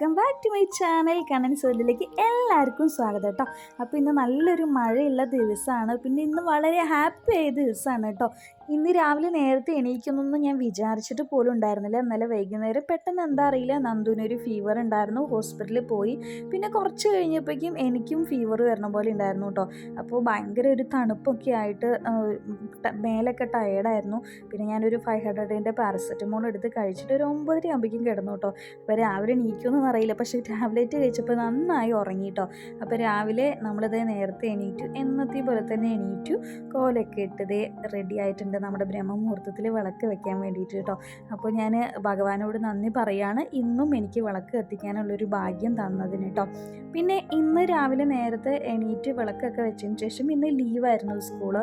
Welcome back to my channel. Kannan സോലിലേക്ക് എല്ലാവർക്കും സ്വാഗതം കേട്ടോ. അപ്പോൾ ഇന്ന് നല്ലൊരു മഴയുള്ള ദിവസമാണ്. പിന്നെ ഇന്ന് വളരെ ഹാപ്പി ആയ ദിവസമാണ് കേട്ടോ. ഇന്ന് രാവിലെ നേരത്തെ എണീക്കുന്നൊന്നും ഞാൻ വിചാരിച്ചിട്ട് പോലും ഉണ്ടായിരുന്നില്ല. ഇന്നലെ വൈകുന്നേരം പെട്ടെന്ന് എന്താ അറിയില്ല. നന്ദുവിനൊരു ഫീവർ ഉണ്ടായിരുന്നു. ഹോസ്പിറ്റലിൽ പോയി. പിന്നെ കുറച്ച് കഴിഞ്ഞപ്പോഴേക്കും എനിക്കും ഫീവർ വരണ പോലെ ഉണ്ടായിരുന്നു കേട്ടോ. അപ്പോൾ ഭയങ്കര ഒരു തണുപ്പൊക്കെ ആയിട്ട് മേലൊക്കെ ടയേർഡായിരുന്നു പിന്നെ ഞാനൊരു ഫൈവ് ഹൺഡ്രഡിന്റെ പാരസെറ്റമോൾ എടുത്ത് കഴിച്ചിട്ട് ഒരു ഒമ്പതര ആകുമ്പോഴേക്കും കിടന്നു കേട്ടോ. അപ്പോൾ രാവിലെ എണീക്കുമെന്നൊന്നും അറിയില്ല. പക്ഷേ ടാബ്ലറ്റ് കഴിച്ചപ്പോൾ നന്നായി ഉറങ്ങി കേട്ടോ അപ്പോൾ രാവിലെ നമ്മളിത് നേരത്തെ എണീറ്റു. എന്നത്തെ പോലെ തന്നെ എണീറ്റു. കോലൊക്കെ ഇട്ടതേ റെഡി ആയിട്ടുണ്ട് നമ്മുടെ ബ്രഹ്മമുഹൂർത്തത്തിൽ വിളക്ക് വെക്കാൻ വേണ്ടിയിട്ട് കേട്ടോ. അപ്പോൾ ഞാൻ ഭഗവാനോട് നന്ദി പറയാണ്. ഇന്നും എനിക്ക് വിളക്ക് കത്തിക്കാനുള്ളൊരു ഭാഗ്യം തന്നതിന് കേട്ടോ. പിന്നെ ഇന്ന് രാവിലെ നേരത്തെ എണീറ്റ് വിളക്കൊക്കെ വെച്ചതിന് ശേഷം ഇന്ന് ലീവായിരുന്നു സ്കൂൾ.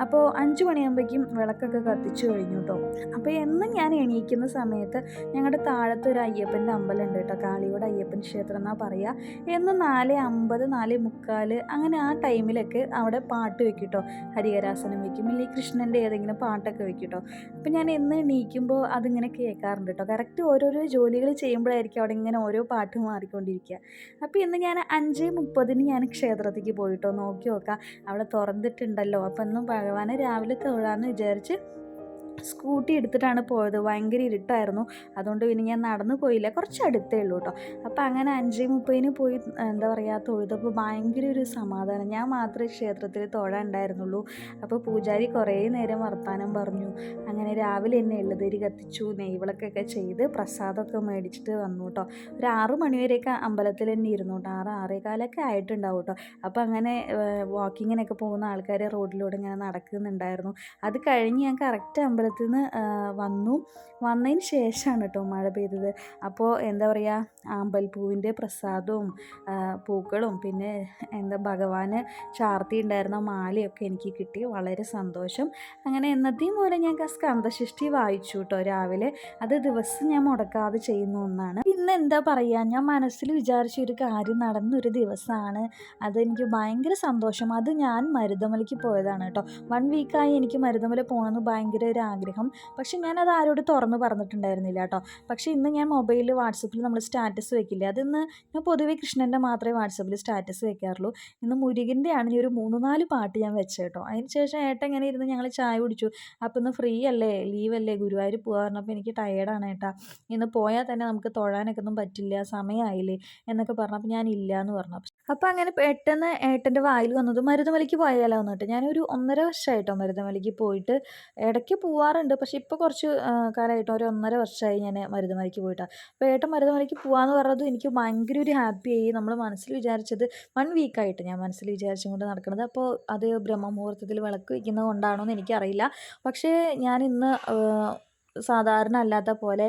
അപ്പോൾ അഞ്ച് മണിയാകുമ്പോഴേക്കും വിളക്കൊക്കെ കത്തിച്ചു കഴിഞ്ഞു കേട്ടോ. അപ്പോൾ എന്നും ഞാൻ എണീക്കുന്ന സമയത്ത് ഞങ്ങളുടെ താഴത്തൊരു അയ്യപ്പന്റെ അമ്പലം ഉണ്ട് കേട്ടോ കാളിയോട് അയ്യപ്പൻ ക്ഷേത്രം എന്നാണ് പറയുക എന്ന് നാല് അമ്പത് നാല് മുക്കാൽ അങ്ങനെ ആ ടൈമിലൊക്കെ അവിടെ പാട്ട് വെക്കും കേട്ടോ ഹരിഹരാസനം വെക്കും ഇല്ലെങ്കിൽ കൃഷ്ണന്റെ ഏതെങ്കിലും പാട്ടൊക്കെ വെക്കും കേട്ടോ അപ്പം ഞാൻ എന്ന് എണീക്കുമ്പോൾ അതിങ്ങനെ കേൾക്കാറുണ്ട് കേട്ടോ കറക്റ്റ് ഓരോരോ ജോലികൾ ചെയ്യുമ്പോഴായിരിക്കും അവിടെ ഇങ്ങനെ ഓരോ പാട്ട് മാറിക്കൊണ്ടിരിക്കുക. അപ്പോൾ ഇന്ന് ഞാൻ അഞ്ച് മുപ്പതിന് ഞാൻ ക്ഷേത്രത്തിലേക്ക് പോയിട്ടോ. നോക്കി നോക്കാം. അവിടെ തുറന്നിട്ടുണ്ടല്ലോ. അപ്പം ഇന്ന് ഭഗവാനെ രാവിലെ തൊഴാമെന്ന് വിചാരിച്ച് സ്കൂട്ടി എടുത്തിട്ടാണ് പോയത്. ഭയങ്കര ഇരുട്ടായിരുന്നു. അതുകൊണ്ട് പിന്നെ ഞാൻ നടന്നു പോയില്ല. കുറച്ച് അടുത്തേ ഉള്ളൂ കേട്ടോ അപ്പോൾ അങ്ങനെ അഞ്ച് മുപ്പതിന് പോയി എന്താ പറയുക തൊഴുതപ്പോൾ ഭയങ്കര ഒരു സമാധാനം. ഞാൻ മാത്രമേ ക്ഷേത്രത്തിൽ തൊഴാൻ ഉണ്ടായിരുന്നുള്ളൂ. അപ്പോൾ പൂജാരി കുറേ നേരം വർത്താനം പറഞ്ഞു. അങ്ങനെ രാവിലെ തന്നെ എള്ളുതിരി കത്തിച്ചു. നെയ്വിളക്കൊക്കെ ചെയ്ത് പ്രസാദമൊക്കെ മേടിച്ചിട്ട് വന്നു കേട്ടോ ഒരു ആറ് മണിവരെയൊക്കെ അമ്പലത്തിൽ തന്നെ ഇരുന്നു കേട്ടോ ആറ് ആറേകാലൊക്കെ ആയിട്ടുണ്ടാവും കേട്ടോ അപ്പോൾ അങ്ങനെ വാക്കിങ്ങിനൊക്കെ പോകുന്ന ആൾക്കാർ റോഡിലൂടെ ഇങ്ങനെ നടക്കുന്നുണ്ടായിരുന്നു. അത് കഴിഞ്ഞ് ഞാൻ കറക്റ്റ് അമ്പലത്തിൽ നിന്ന് വന്നു. വന്നതിന് ശേഷമാണ് കേട്ടോ മഴ പെയ്തത്. അപ്പോൾ എന്താ പറയുക അമ്പൽപ്പൂവിന്റെ പ്രസാദവും പൂക്കളും പിന്നെ എന്താ ഭഗവാന് ചാർത്തി ഉണ്ടായിരുന്ന മാലയൊക്കെ എനിക്ക് കിട്ടി. വളരെ സന്തോഷം. അങ്ങനെ എന്നത്തെയും പോലെ ഞാൻ സ്കന്ധഷ്ടി വായിച്ചു കേട്ടോ രാവിലെ. അത് ദിവസം ഞാൻ മുടക്കാതെ ചെയ്യുന്ന ഒന്നാണ്. പിന്നെ എന്താ പറയുക ഞാൻ മനസ്സിൽ വിചാരിച്ച ഒരു കാര്യം നടന്നൊരു ദിവസമാണ് അതെനിക്ക് ഭയങ്കര സന്തോഷം. അത് ഞാൻ മരുതമലയ്ക്ക് പോയതാണ് കേട്ടോ. വൺ വീക്കായി എനിക്ക് മരുതമല പോകണമെന്ന് ഭയങ്കര ഒരു ആഗ്രഹം. പക്ഷെ അത് ആരോട് തുറന്ന് പറഞ്ഞിട്ടുണ്ടായിരുന്നില്ല കേട്ടോ. പക്ഷേ ഇന്ന് ഞാൻ മൊബൈലിൽ വാട്സപ്പിൽ നമ്മൾ സ്റ്റാറ്റസ് വെക്കില്ലേ? അതിന്ന് ഞാൻ പൊതുവേ കൃഷ്ണന്റെ മാത്രമേ വാട്സപ്പിൽ സ്റ്റാറ്റസ് വെക്കാറുള്ളൂ. ഇന്ന് മുരുകന്റെ ആണ് ഈ ഒരു മൂന്ന് നാല് പാട്ട് ഞാൻ വെച്ചത് കേട്ടോ. അതിന് ശേഷം ഏട്ടൻ ഇങ്ങനെ ഇരുന്ന് ഞങ്ങൾ ചായ കുടിച്ചു. അപ്പോൾ ഇന്ന് ഫ്രീ അല്ലേ? ലീവ് അല്ലേ ഗുരുവായൂർ പോകാറുണ്ട് അപ്പോൾ എനിക്ക് ടയേർഡാണ് ഏട്ടാ. ഇന്ന് പോയാൽ തന്നെ നമുക്ക് തൊഴാനൊക്കെ ഒന്നും പറ്റില്ല സമയമായില്ലേ എന്നൊക്കെ പറഞ്ഞപ്പോൾ ഞാൻ ഇല്ല എന്ന് പറഞ്ഞു. അപ്പോൾ അങ്ങനെ പെട്ടെന്ന് ഏട്ടന്റെ വായിൽ വന്നത് മരുതമലയ്ക്ക് പോയാലോ എന്നിട്ട് ഞാനൊരു ഒന്നര വർഷമായിട്ടോ മരുതമലയ്ക്ക് പോയിട്ട് ഇടയ്ക്ക് പോവാറുണ്ട്. പക്ഷേ ഇപ്പോൾ കുറച്ച് കാലമായിട്ട് ഒരു ഒന്നര വർഷമായി ഞാൻ മരുതമലയ്ക്ക് പോയിട്ടാണ് അപ്പോൾ ഏട്ടൻ മരുതമലയ്ക്ക് പോകാമെന്ന് പറഞ്ഞത് എനിക്ക് ഭയങ്കര ഒരു ഹാപ്പി ആയി. നമ്മൾ മനസ്സിൽ വിചാരിച്ചത് വൺ വീക്കായിട്ട് ഞാൻ മനസ്സിൽ വിചാരിച്ചും കൊണ്ട് നടക്കുന്നത് അപ്പോൾ അത് ബ്രഹ്മമുഹൂർത്തത്തിൽ വിളക്ക് വയ്ക്കുന്നത് കൊണ്ടാണോ എന്ന് എനിക്കറിയില്ല. പക്ഷേ ഞാൻ ഇന്ന് സാധാരണ അല്ലാത്ത പോലെ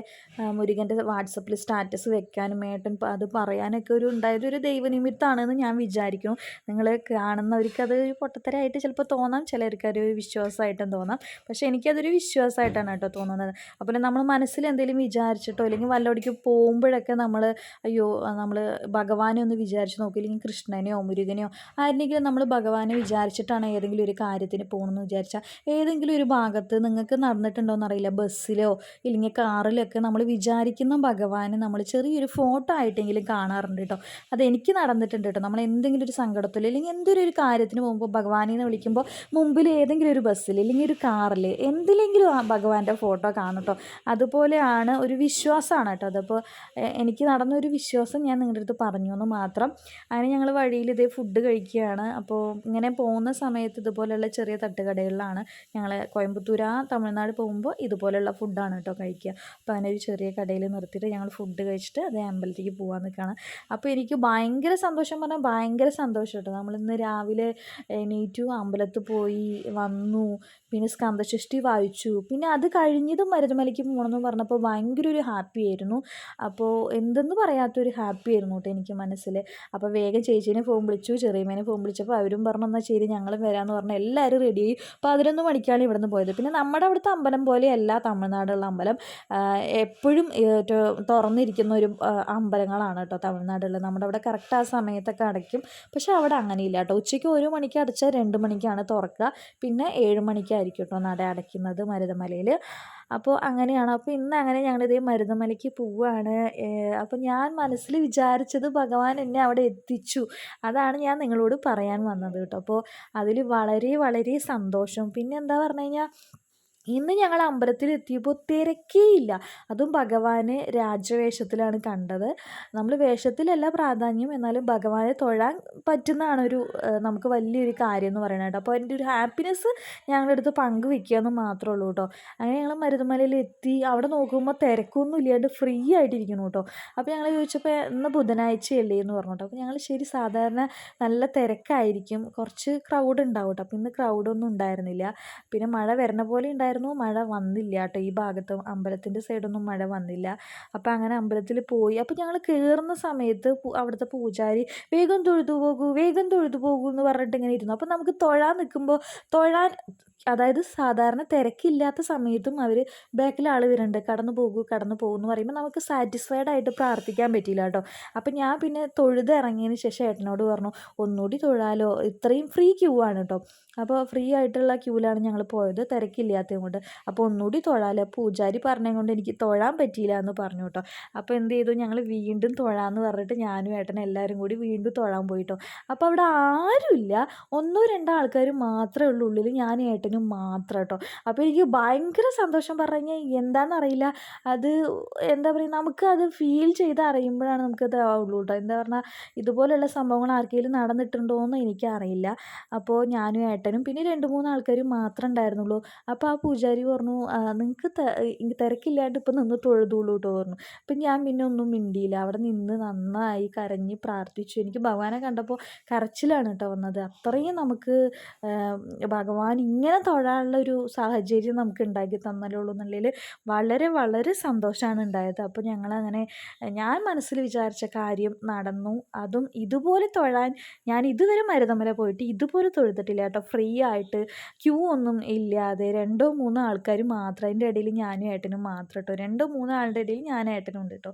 മുരുകന്റെ വാട്സപ്പിൽ സ്റ്റാറ്റസ് വെക്കാനും ഏട്ടൻ അത് പറയാനൊക്കെ ഒരു ഉണ്ടായത് ഒരു ദൈവനിമിത്തമാണെന്ന് ഞാൻ വിചാരിക്കുന്നു നിങ്ങൾ കാണുന്നവർക്ക് അത് ഒരു പൊട്ടത്തരായിട്ട് ചിലപ്പോൾ തോന്നാം ചിലർക്ക് ഒരു വിശ്വാസമായിട്ടും തോന്നാം. പക്ഷേ എനിക്കതൊരു വിശ്വാസമായിട്ടാണ് കേട്ടോ തോന്നുന്നത്. അപ്പോൾ നമ്മൾ മനസ്സിൽ എന്തെങ്കിലും വിചാരിച്ചിട്ടോ അല്ലെങ്കിൽ വല്ലവിടേക്ക് പോകുമ്പോഴൊക്കെ നമ്മൾ അയ്യോ നമ്മൾ ഭഗവാനെ ഒന്ന് വിചാരിച്ച് നോക്കും അല്ലെങ്കിൽ കൃഷ്ണനെയോ മുരുകനെയോ ആരെങ്കിലും നമ്മൾ ഭഗവാനെ വിചാരിച്ചിട്ടാണ് ഏതെങ്കിലും ഒരു കാര്യത്തിന് പോകണമെന്ന് വിചാരിച്ചാൽ ഏതെങ്കിലും ഒരു ഭാഗത്ത് നിങ്ങൾക്ക് നടന്നിട്ടുണ്ടോ എന്നറിയില്ല ബസ്സിലോ ഇല്ലെങ്കിൽ കാറിലൊക്കെ നമ്മൾ വിചാരിക്കുന്ന ഭഗവാനെ നമ്മൾ ചെറിയൊരു ഫോട്ടോ ആയിട്ടെങ്കിലും കാണാറുണ്ട് കേട്ടോ. അതെനിക്ക് നടന്നിട്ടുണ്ട് കേട്ടോ. നമ്മൾ എന്തെങ്കിലും ഒരു സങ്കടത്തിൽ അല്ലെങ്കിൽ എന്തൊരു ഒരു കാര്യത്തിന് പോകുമ്പോൾ ഭഗവാനെ എന്ന് വിളിക്കുമ്പോൾ മുമ്പിൽ ഏതെങ്കിലും ഒരു ബസ്സിൽ അല്ലെങ്കിൽ ഒരു കാറിൽ എന്തിലെങ്കിലും ആ ഭഗവാന്റെ ഫോട്ടോ കാണും കേട്ടോ. അതുപോലെയാണ് ഒരു വിശ്വാസമാണ് കേട്ടോ. അതപ്പോൾ എനിക്ക് നടന്ന ഒരു വിശ്വാസം ഞാൻ നിങ്ങളുടെ അടുത്ത് പറഞ്ഞു എന്ന് മാത്രം. അങ്ങനെ ഞങ്ങൾ വഴിയിൽ ഇതേ ഫുഡ് കഴിക്കുകയാണ്. അപ്പോൾ ഇങ്ങനെ പോകുന്ന സമയത്ത് ഇതുപോലെയുള്ള ചെറിയ തട്ടുകടകളിലാണ് ഞങ്ങൾ കോയമ്പത്തൂർ ആ തമിഴ്നാട് പോകുമ്പോൾ ഇതുപോലെയുള്ള ഫുഡാണ് കേട്ടോ കഴിക്കുക. അപ്പോൾ അങ്ങനെ ഒരു ചെറിയ കടയിൽ നിർത്തിയിട്ട് ഞങ്ങൾ ഫുഡ് കഴിച്ചിട്ട് അതേ അമ്പലത്തേക്ക് പോകാൻ നിൽക്കുകയാണ്. അപ്പോൾ എനിക്ക് ഭയങ്കര സന്തോഷം പറഞ്ഞാൽ ഭയങ്കര സന്തോഷം കേട്ടോ നമ്മളിന്ന് രാവിലെ എണീറ്റു അമ്പലത്തിൽ പോയി വന്നു. പിന്നെ സ്കന്ധഷഷ്ടി വായിച്ചു. പിന്നെ അത് കഴിഞ്ഞതും മരുതമലയ്ക്ക് പോകണമെന്ന് പറഞ്ഞപ്പോൾ ഭയങ്കര ഒരു ഹാപ്പി ആയിരുന്നു. അപ്പോൾ എന്തെന്ന് പറയാത്തൊരു ഹാപ്പി ആയിരുന്നു കേട്ടോ എനിക്ക് മനസ്സിൽ അപ്പോൾ വേഗം ചേച്ചീനെ ഫോൺ വിളിച്ചു ചെറിയമ്മേനെ ഫോൺ വിളിച്ചപ്പോൾ അവരും പറഞ്ഞു എന്നാൽ ശരി ഞങ്ങളും വരാമെന്ന് പറഞ്ഞ് എല്ലാവരും റെഡിയായി പതിനൊന്ന് മണിക്കാണ് ഇവിടെ നിന്ന് പോയത്. പിന്നെ നമ്മുടെ അവിടുത്തെ അമ്പലം പോലെ അല്ല തമിഴ്നാടുള്ള അമ്പലം. എപ്പോഴും തുറന്നിരിക്കുന്ന ഒരു അമ്പലങ്ങളാണ് കേട്ടോ തമിഴ്നാടുള്ള നമ്മുടെ അവിടെ കറക്റ്റ് ആ സമയത്തൊക്കെ അടയ്ക്കും. പക്ഷേ അവിടെ അങ്ങനെയില്ല കേട്ടോ. ഉച്ചയ്ക്ക് ഒരു മണിക്ക് അടച്ചാൽ രണ്ട് മണിക്കാണ് തുറക്കുക. പിന്നെ ഏഴ് മണിക്കായിരിക്കും കേട്ടോ നട അടയ്ക്കുന്നത് മരുതമലയിൽ അപ്പോൾ അങ്ങനെയാണ്. അപ്പോൾ ഇന്ന് അങ്ങനെ ഞങ്ങളിതേ മരുതമലയ്ക്ക് പോവുകയാണ് അപ്പോൾ ഞാൻ മനസ്സിൽ വിചാരിച്ചത് ഭഗവാൻ എന്നെ അവിടെ എത്തിച്ചു. അതാണ് ഞാൻ നിങ്ങളോട് പറയാൻ വന്നത് കേട്ടോ. അപ്പോൾ അതിൽ വളരെ വളരെ സന്തോഷം. പിന്നെ എന്താ പറഞ്ഞു കഴിഞ്ഞാൽ ഇന്ന് ഞങ്ങൾ അമ്പലത്തിൽ എത്തിയപ്പോൾ തിരക്കേയില്ല അതും ഭഗവാനെ രാജവേഷത്തിലാണ് കണ്ടത്. നമ്മൾ വേഷത്തിലല്ല പ്രാധാന്യം എന്നാലും ഭഗവാനെ തൊഴാൻ പറ്റുന്നതാണ് ഒരു നമുക്ക് വലിയൊരു കാര്യം എന്ന് പറയുന്നത് കേട്ടോ. അപ്പോൾ എന്റെ ഒരു ഹാപ്പിനെസ് ഞങ്ങളുടെ അടുത്ത് പങ്കുവെക്കുക എന്ന് മാത്രമേ ഉള്ളൂ കേട്ടോ. അങ്ങനെ ഞങ്ങൾ മരുതമലയിൽ എത്തി. അവിടെ നോക്കുമ്പോൾ തിരക്കൊന്നും ഇല്ലാണ്ട് ഫ്രീ ആയിട്ടിരിക്കുന്നു കേട്ടോ. അപ്പോൾ ഞങ്ങൾ ചോദിച്ചപ്പോൾ ഇന്ന് ബുധനാഴ്ചയല്ലേ എന്ന് പറഞ്ഞു കേട്ടോ. അപ്പോൾ ഞങ്ങൾ ശരി സാധാരണ നല്ല തിരക്കായിരിക്കും. കുറച്ച് ക്രൗഡ് ഉണ്ടാവും കേട്ടോ. അപ്പോൾ ഇന്ന് ക്രൗഡൊന്നും ഉണ്ടായിരുന്നില്ല. പിന്നെ മഴ വരണ പോലെ ഉണ്ടായിരുന്നു. മഴ വന്നില്ല കേട്ടോ. ഈ ഭാഗത്ത് അമ്പലത്തിന്റെ സൈഡൊന്നും മഴ വന്നില്ല. അപ്പോൾ അങ്ങനെ അമ്പലത്തിൽ പോയി. അപ്പോൾ ഞങ്ങൾ കയറുന്ന സമയത്ത് അവിടുത്തെ പൂജാരി വേഗം തൊഴുതു പോകൂ വേഗം തൊഴുതു പോകൂ എന്ന് പറഞ്ഞിട്ട് ഇങ്ങനെ ഇരുന്നു. അപ്പോൾ നമുക്ക് തൊഴാൻ നിൽക്കുമ്പോൾ തൊഴാൻ അതായത് സാധാരണ തിരക്കില്ലാത്ത സമയത്തും അവർ ബാക്കിൽ ആൾ വരുന്നുണ്ട് കടന്നു പോകൂ കടന്നു പോകും എന്ന് പറയുമ്പോൾ നമുക്ക് സാറ്റിസ്ഫൈഡ് ആയിട്ട് പ്രാർത്ഥിക്കാൻ പറ്റിയില്ല കേട്ടോ. അപ്പം ഞാൻ പിന്നെ തൊഴുത് ഇറങ്ങിയതിന് ശേഷം ഏട്ടനോട് പറഞ്ഞു ഒന്നുകൂടി തൊഴാലോ. ഇത്രയും ഫ്രീ ക്യൂ ആണ് കേട്ടോ അപ്പോൾ ഫ്രീ ആയിട്ടുള്ള ക്യൂവിലാണ് ഞങ്ങൾ പോയത്. തിരക്കില്ലാത്തത് കൊണ്ട്. അപ്പോൾ ഒന്നുകൂടി തൊഴാലോ. പൂജാരി പറഞ്ഞത് കൊണ്ട് എനിക്ക് തൊഴാൻ പറ്റിയില്ല എന്ന് പറഞ്ഞു കേട്ടോ അപ്പോൾ എന്ത് ചെയ്തു? ഞങ്ങൾ വീണ്ടും തൊഴാന്ന് പറഞ്ഞിട്ട് ഞാനും ഏട്ടനും എല്ലാവരും കൂടി വീണ്ടും തൊഴാൻ പോയിട്ടോ അപ്പോൾ അവിടെ ആരുമില്ല. ഒന്നോ രണ്ടോ ആൾക്കാർ മാത്രമേ ഉള്ളൂ ഉള്ളിൽ ഞാൻ ഏട്ടനും മാത്രം കേട്ടോ അപ്പോൾ എനിക്ക് ഭയങ്കര സന്തോഷം പറഞ്ഞു കഴിഞ്ഞാൽ എന്താണെന്നറിയില്ല അത് എന്താ പറയുക നമുക്ക് അത് ഫീൽ ചെയ്ത് അറിയുമ്പോഴാണ് നമുക്കത് ആവുള്ളൂ കേട്ടോ. എന്താ പറഞ്ഞാൽ ഇതുപോലെയുള്ള സംഭവങ്ങൾ ആർക്കെങ്കിലും നടന്നിട്ടുണ്ടോ എന്ന് എനിക്കറിയില്ല. അപ്പോൾ ഞാനും ഏട്ടനും പിന്നെ രണ്ട് മൂന്ന് ആൾക്കാരും മാത്രമേ ഉണ്ടായിരുന്നുള്ളൂ. അപ്പോൾ ആ പൂജാരി പറഞ്ഞു നിങ്ങൾക്ക് തിരക്കില്ലാണ്ട് ഇപ്പം നിന്ന് തൊഴുതുള്ളൂ കേട്ടോ പറഞ്ഞു. അപ്പം ഞാൻ പിന്നെ ഒന്നും മിണ്ടിയില്ല. അവിടെ നിന്ന് നന്നായി കരഞ്ഞ് പ്രാർത്ഥിച്ചു. എനിക്ക് ഭഗവാനെ കണ്ടപ്പോൾ കരച്ചിലാണ് കേട്ടോ വന്നത്. അത്രയും നമുക്ക് ഭഗവാൻ ഇങ്ങനെ തൊഴാനുള്ള ഒരു സാഹചര്യം നമുക്ക് ഉണ്ടാക്കി തന്നല്ലേ ഉള്ളൂ എന്നുള്ളതിൽ വളരെ വളരെ സന്തോഷമാണ് ഉണ്ടായത്. അപ്പോൾ ഞങ്ങളങ്ങനെ ഞാൻ മനസ്സിൽ വിചാരിച്ച കാര്യം നടന്നു. അതും ഇതുപോലെ തൊഴാൻ ഞാൻ ഇതുവരെ മരുതമല പോയിട്ട് ഇതുപോലെ തൊഴുതിട്ടില്ല കേട്ടോ. ഫ്രീ ആയിട്ട് ക്യൂ ഒന്നും ഇല്ലാതെ രണ്ടോ മൂന്നോ ആൾക്കാർ മാത്രം അതിന്റെ ഇടയിൽ ഞാനും ഏട്ടനും മാത്രം കേട്ടോ. രണ്ടോ മൂന്നോ ആളുടെ ഇടയിൽ ഞാൻ ഏട്ടനും ഉണ്ട് കേട്ടോ.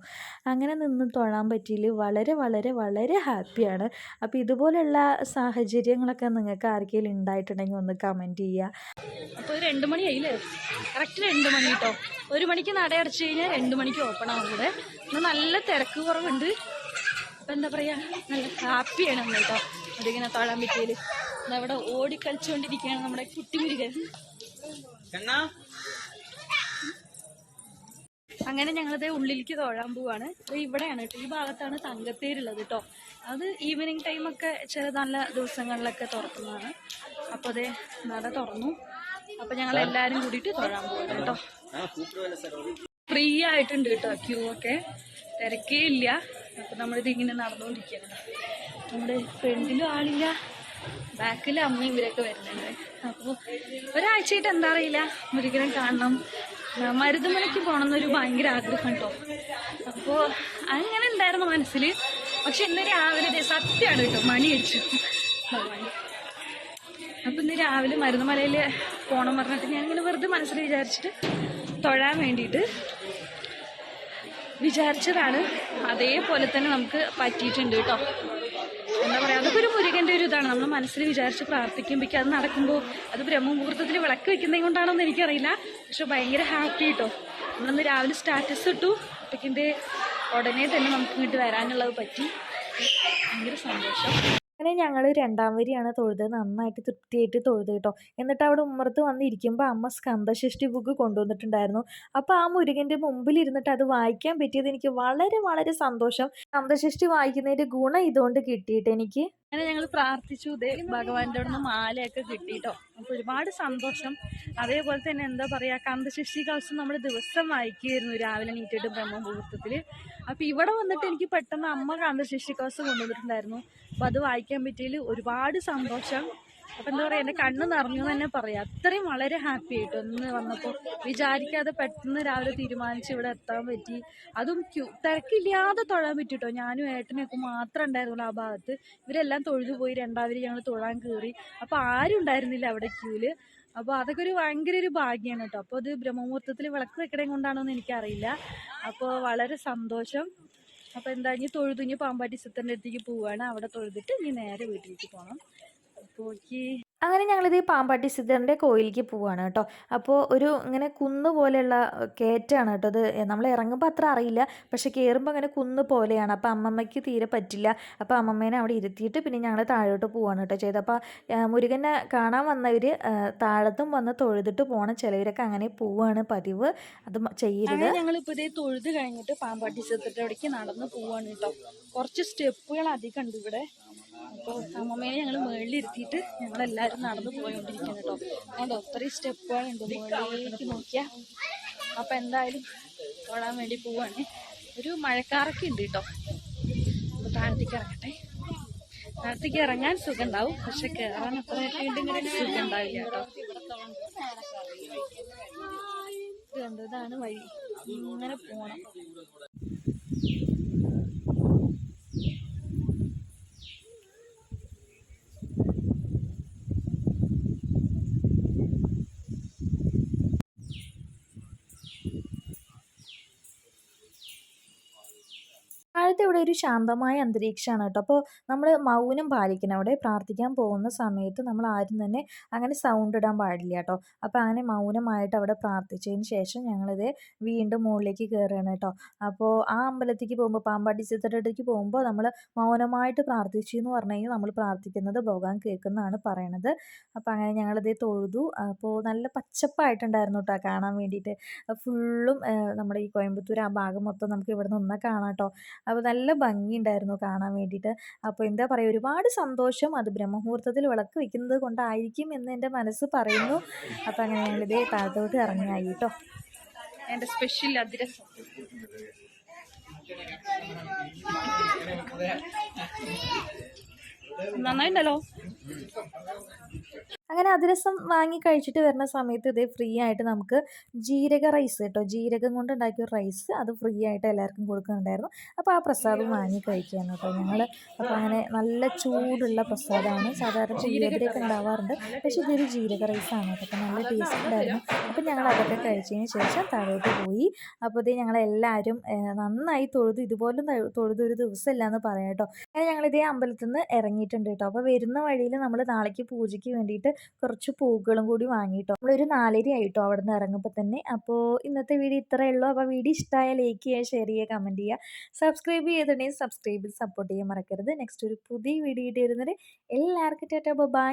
അങ്ങനെ നിന്ന് തൊഴാൻ പറ്റിയതിൽ വളരെ വളരെ വളരെ ഹാപ്പിയാണ്. അപ്പോൾ ഇതുപോലെയുള്ള സാഹചര്യങ്ങളൊക്കെ നിങ്ങൾക്ക് ആർക്കെങ്കിലും ഉണ്ടായിട്ടുണ്ടെങ്കിൽ ഒന്ന് കമന്റ് ചെയ്യുക. അപ്പോൾ രണ്ട് മണിയായില്ലേ കറക്റ്റ് രണ്ട് മണി കേട്ടോ ഒരു മണിക്ക് നട അടച്ചു കഴിഞ്ഞാൽ രണ്ട് മണിക്ക് ഓപ്പൺ ആവും ഇവിടെ. നല്ല തിരക്ക് കുറവുണ്ട്. അപ്പം എന്താ പറയുക നല്ല ഹാപ്പിയാണ് നമ്മൾ കേട്ടോ അതിങ്ങനെ തൊഴാൻ പറ്റിയതിൽ അവിടെ ഓടിക്കളിച്ചുകൊണ്ടിരിക്കുകയാണ് നമ്മുടെ കുട്ടിമുരുകൻ. അങ്ങനെ ഞങ്ങളത് ഉള്ളിലേക്ക് തൊഴാൻ പോവാണ്. ഇവിടെയാണ് കേട്ടോ. ഈ ഭാഗത്താണ് തങ്കത്തേരുള്ളത് കേട്ടോ. അത് ഈവനിങ് ടൈമൊക്കെ ചില നല്ല ദിവസങ്ങളിലൊക്കെ തുറക്കുന്നതാണ്. അപ്പോൾ അതെ നട തുറന്നു. അപ്പോൾ ഞങ്ങൾ എല്ലാരും കൂടിയിട്ട് തൊഴാൻ പോവാണ് കേട്ടോ. ഫ്രീ ആയിട്ടുണ്ട് കേട്ടോ ക്യൂ ഒക്കെ. തിരക്കേ ഇല്ല. അപ്പോൾ നമ്മളിത് ഇങ്ങനെ നടന്നുകൊണ്ടിരിക്കുകയാണ് നമ്മുടെ ഫ്രണ്ടിലും ആളില്ല. ബാക്കിൽ അമ്മയും ഇവരൊക്കെ വരുന്നുണ്ട്. അപ്പോൾ ഒരാഴ്ചയായിട്ട് എന്താ അറിയില്ല. മുരുകനെ കാണണം. മരുതുമലയ്ക്ക് പോകണം എന്നൊരു ഭയങ്കര ആഗ്രഹം കേട്ടോ അപ്പോൾ അങ്ങനെ ഉണ്ടായിരുന്നു മനസ്സിൽ പക്ഷെ ഇന്ന് രാവിലെ സത്യമാണ് കേട്ടോ മണി അടിച്ചു. അപ്പം ഇന്ന് രാവിലെ മരുന്നുമലയിൽ പോകണം പറഞ്ഞിട്ട് ഞാൻ ഇങ്ങനെ വെറുതെ മനസ്സിൽ വിചാരിച്ചിട്ട് തൊഴാൻ വേണ്ടിയിട്ട് വിചാരിച്ചതാണ്. അതേപോലെ തന്നെ നമുക്ക് പറ്റിയിട്ടുണ്ട് കേട്ടോ. എന്താ പറയുക അതൊക്കെ ഒരു മുരുകന്റെ ഇതാണ് നമ്മൾ മനസ്സിൽ വിചാരിച്ച് പ്രാർത്ഥിക്കുമ്പോൾ അത് നടക്കുമ്പോൾ അത് ബ്രഹ്മമുഹൂർത്തത്തിൽ വിളക്ക് വെക്കുന്നത് കൊണ്ടാണോന്ന് എനിക്കറിയില്ല. പക്ഷെ ഭയങ്കര ഹാപ്പി കേട്ടോ നമ്മളിന്ന് രാവിലെ സ്റ്റാറ്റസ് ഇട്ടു. അപ്പോഴേക്കിന്റെ ഉടനെ തന്നെ നമുക്ക് ഇങ്ങോട്ട് വരാനുള്ളത് പറ്റി. ഭയങ്കര സന്തോഷം. അങ്ങനെ ഞങ്ങൾ രണ്ടാം വരിയാണ് തൊഴുത് നന്നായിട്ട് തൃപ്തിയായിട്ട് തൊഴുത് കേട്ടോ എന്നിട്ട് അവിടെ ഉമ്മറത്ത് വന്നിരിക്കുമ്പോൾ അമ്മ സ്കന്ധഷ്ടി ബുക്ക് കൊണ്ടുവന്നിട്ടുണ്ടായിരുന്നു. അപ്പോൾ ആ മുരുകന്റെ മുമ്പിൽ ഇരുന്നിട്ട് അത് വായിക്കാൻ പറ്റിയത് എനിക്ക് വളരെ വളരെ സന്തോഷം. സ്കന്ധഷ്ടി വായിക്കുന്നതിന്റെ ഗുണം ഇതുകൊണ്ട് കിട്ടിയിട്ട് എനിക്ക് അങ്ങനെ ഞങ്ങൾ പ്രാർത്ഥിച്ചു. ദേ ഭഗവാന്റെ അവിടെ നിന്ന് മാലയൊക്കെ കിട്ടിയിട്ടോ നമുക്ക് ഒരുപാട് സന്തോഷം. അതേപോലെ തന്നെ എന്താ പറയുക കന്തശിഷി കവശം നമ്മൾ ദിവസം വായിക്കുമായിരുന്നു രാവിലെ നീറ്റിട്ട് ബ്രഹ്മമുഹൂർത്തത്തിൽ അപ്പൊ ഇവിടെ വന്നിട്ട് എനിക്ക് പെട്ടെന്ന് അമ്മ കാന്തശിഷി കവശം കൊണ്ടുവന്നിട്ടുണ്ടായിരുന്നു. അപ്പോൾ അത് വായിക്കാൻ പറ്റിയതിൽ ഒരുപാട് സന്തോഷം. അപ്പം എന്താ പറയാ എന്റെ കണ്ണ് നിറഞ്ഞു തന്നെ പറയാം. അത്രയും വളരെ ഹാപ്പി ആയിട്ട് ഒന്ന് വന്നപ്പോൾ വിചാരിക്കാതെ പെട്ടെന്ന് രാവിലെ തീരുമാനിച്ച് ഇവിടെ എത്താൻ പറ്റി. അതും ക്യൂ തിരക്കില്ലാതെ തൊഴാൻ പറ്റിട്ടോ? ഞാനും ഏട്ടനൊക്കെ മാത്രം ഉണ്ടായിരുന്നുള്ളൂ ആ ഭാഗത്ത്. ഇവരെല്ലാം തൊഴുതു പോയി രണ്ടാമത് ഞങ്ങൾ തൊഴാൻ കയറി അപ്പൊ ആരും ഉണ്ടായിരുന്നില്ല അവിടെ ക്യൂൽ. അപ്പോൾ അതൊക്കെ ഒരു ഭയങ്കര ഒരു ഭാഗ്യമാണ് കേട്ടോ. അപ്പോൾ അത് ബ്രഹ്മമുഹൂർത്തത്തിൽ വിളക്ക് വെക്കണേ കൊണ്ടാണോ എന്ന് എനിക്കറിയില്ല. അപ്പോൾ വളരെ സന്തോഷം. അപ്പോൾ എന്താ ഇനി തൊഴുതു ഇനി പാമ്പാട്ടി സിത്തറിന്റെ അടുത്തേക്ക് പോവുകയാണ് അവിടെ തൊഴുതിട്ട് ഇനി നേരെ വീട്ടിലേക്ക് പോകണം അപ്പോൾ അങ്ങനെ ഞങ്ങളിത് ഈ പാമ്പാട്ടി സിദ്ധറിന്റെ കോയിലേക്ക് പോവാണ് കേട്ടോ. അപ്പോൾ ഒരു ഇങ്ങനെ കുന്ന് പോലെയുള്ള കയറ്റാണ് കേട്ടോ അത് നമ്മൾ ഇറങ്ങുമ്പോൾ അത്ര അറിയില്ല. പക്ഷെ കയറുമ്പോൾ അങ്ങനെ കുന്ന് പോലെയാണ്. അപ്പോൾ അമ്മമ്മയ്ക്ക് തീരെ പറ്റില്ല. അപ്പോൾ അമ്മമ്മേനെ അവിടെ ഇരുത്തിയിട്ട് പിന്നെ ഞങ്ങൾ താഴോട്ട് പോവാണ് കേട്ടോ ചെയ്തത്. അപ്പോൾ മുരുകനെ കാണാൻ വന്നവർ താഴത്തും വന്ന് തൊഴുതിട്ട് പോകണം ചിലവരൊക്കെ അങ്ങനെ പോവാണ് പതിവ്. അത് ചെയ്യരുത്. ഞങ്ങളിപ്പോൾ ഇതേ തൊഴുത് കഴിഞ്ഞിട്ട് പാമ്പാട്ടി സിത്തറിന്റെ അവിടേക്ക് നടന്ന് പോവാണ് കേട്ടോ. കുറച്ച് സ്റ്റെപ്പുകൾ അധികം ഉണ്ട് ഇവിടെ. അപ്പോൾ അമ്മമ്മേനെ ഞങ്ങൾ മുകളിലിരുത്തിയിട്ട് ഞങ്ങളെല്ലാവരും നടന്ന് പോയോണ്ടിരിക്കുന്നു കേട്ടോ. അതുകൊണ്ട് ഒത്തിരി സ്റ്റെപ്പുകളുണ്ട് മുകളിലേക്ക് നോക്കിയാൽ അപ്പം എന്തായാലും തൊഴാൻ വേണ്ടി പോവാണ്. ഒരു മഴക്കാറൊക്കെ ഉണ്ട് കേട്ടോ. അപ്പോൾ താഴത്തേക്ക് ഇറങ്ങട്ടെ. താഴത്തേക്ക് ഇറങ്ങാൻ സുഖം ഉണ്ടാവും പക്ഷെ കയറാൻ അത്ര സുഖം ഉണ്ടാവില്ല കേട്ടോ. ഇത് കണ്ടോ ഇതാണ് വഴി. ഇങ്ങനെ പോണം. താഴത്തെ ഇവിടെ ഒരു ശാന്തമായ അന്തരീക്ഷമാണ് കേട്ടോ. അപ്പോൾ നമ്മൾ മൗനം പാലിക്കണം. അവിടെ പ്രാർത്ഥിക്കാൻ പോകുന്ന സമയത്ത് നമ്മൾ ആരും തന്നെ അങ്ങനെ സൗണ്ട് ഇടാൻ പാടില്ല കേട്ടോ. അപ്പോൾ അങ്ങനെ മൗനമായിട്ട് അവിടെ പ്രാർത്ഥിച്ചതിന് ശേഷം ഞങ്ങളിത് വീണ്ടും മുകളിലേക്ക് കയറുകയാണ് കേട്ടോ. അപ്പോൾ ആ അമ്പലത്തേക്ക് പോകുമ്പോൾ പാമ്പാടി ചിത്രത്തിലേക്ക് പോകുമ്പോൾ നമ്മൾ മൗനമായിട്ട് പ്രാർത്ഥിച്ചു എന്ന് പറഞ്ഞു കഴിഞ്ഞാൽ നമ്മൾ പ്രാർത്ഥിക്കുന്നത് ഭഗവാൻ കേൾക്കുന്നതാണ് പറയണത്. അപ്പോൾ അങ്ങനെ ഞങ്ങളിത് തൊഴുതു. അപ്പോൾ നല്ല പച്ചപ്പായിട്ടുണ്ടായിരുന്നു കേട്ടോ കാണാൻ വേണ്ടിയിട്ട്. ഫുള്ളും നമ്മുടെ ഈ കോയമ്പത്തൂർ ആ ഭാഗം മൊത്തം നമുക്ക് ഇവിടെ നിന്ന് കാണാം കേട്ടോ. അപ്പോൾ നല്ല ഭംഗിയുണ്ടായിരുന്നു കാണാൻ വേണ്ടിയിട്ട്. അപ്പോൾ എന്താ പറയുക ഒരുപാട് സന്തോഷം അത് ബ്രഹ്മമുഹൂർത്തത്തിൽ വിളക്ക് വയ്ക്കുന്നത് കൊണ്ടായിരിക്കും എന്ന് എന്റെ മനസ്സ് പറയുന്നു. അപ്പോൾ അങ്ങനെ ഞങ്ങളിതേ താഴത്തോട്ട് ഇറങ്ങിയായി കേട്ടോ. എന്റെ സ്പെഷ്യൽ അതിരസം. നന്നായിട്ടുണ്ടല്ലോ അങ്ങനെ അതിരസം വാങ്ങി കഴിച്ചിട്ട് വരുന്ന സമയത്ത് ഇതേ ഫ്രീ ആയിട്ട് നമുക്ക് ജീരക റൈസ് കേട്ടോ. ജീരകം കൊണ്ട് ഉണ്ടാക്കിയ റൈസ് അത് ഫ്രീ ആയിട്ട് എല്ലാവർക്കും കൊടുക്കുന്നുണ്ടായിരുന്നു. അപ്പോൾ ആ പ്രസാദം വാങ്ങി കഴിക്കുകയാണ് കേട്ടോ ഞങ്ങൾ അപ്പോൾ അങ്ങനെ നല്ല ചൂടുള്ള പ്രസാദമാണ്. സാധാരണ ജീരകരൊക്കെ ഉണ്ടാവാറുണ്ട്. പക്ഷേ ഇതൊരു ജീരക റൈസാണ് കേട്ടോ. അപ്പോൾ നല്ല ടേസ്റ്റ് ഉണ്ടായിരുന്നു. അപ്പോൾ ഞങ്ങൾ അതൊക്കെ കഴിച്ചതിന് ശേഷം താഴോട്ട് പോയി. അപ്പോൾ ഇത് ഞങ്ങളെല്ലാവരും നന്നായി തൊഴുത് ഇതുപോലെ തൊഴുത് ഒരു ദിവസമില്ല എന്ന് പറയാം കേട്ടോ. അങ്ങനെ ഞങ്ങളിതേ അമ്പലത്തിൽ നിന്ന് ഇറങ്ങിയിട്ടുണ്ട് കേട്ടോ. അപ്പോൾ വരുന്ന വഴിയിൽ നമ്മൾ നാളേക്ക് പൂജയ്ക്ക് വേണ്ടിയിട്ട് കുറച്ച് പൂക്കളും കൂടി വാങ്ങിയിട്ടോ. നമ്മളൊരു നാലര ആയിട്ടോ അവിടെ നിന്ന് ഇറങ്ങുമ്പോൾ തന്നെ. അപ്പോൾ ഇന്നത്തെ വീഡിയോ ഇത്രയേ ഉള്ളൂ. അപ്പോൾ വീഡിയോ ഇഷ്ടമായ ലൈക്ക് ചെയ്യുക ഷെയർ ചെയ്യുക കമന്റ് ചെയ്യുക. സബ്സ്ക്രൈബ് ചെയ്തിട്ടുണ്ടെങ്കിൽ സബ്സ്ക്രൈബിൽ സപ്പോർട്ട് ചെയ്യാൻ മറക്കരുത്. നെക്സ്റ്റ് ഒരു പുതിയ വീഡിയോ ഇട്ട് വരുന്നത് എല്ലാവർക്കും ടാറ്റാ ബൈ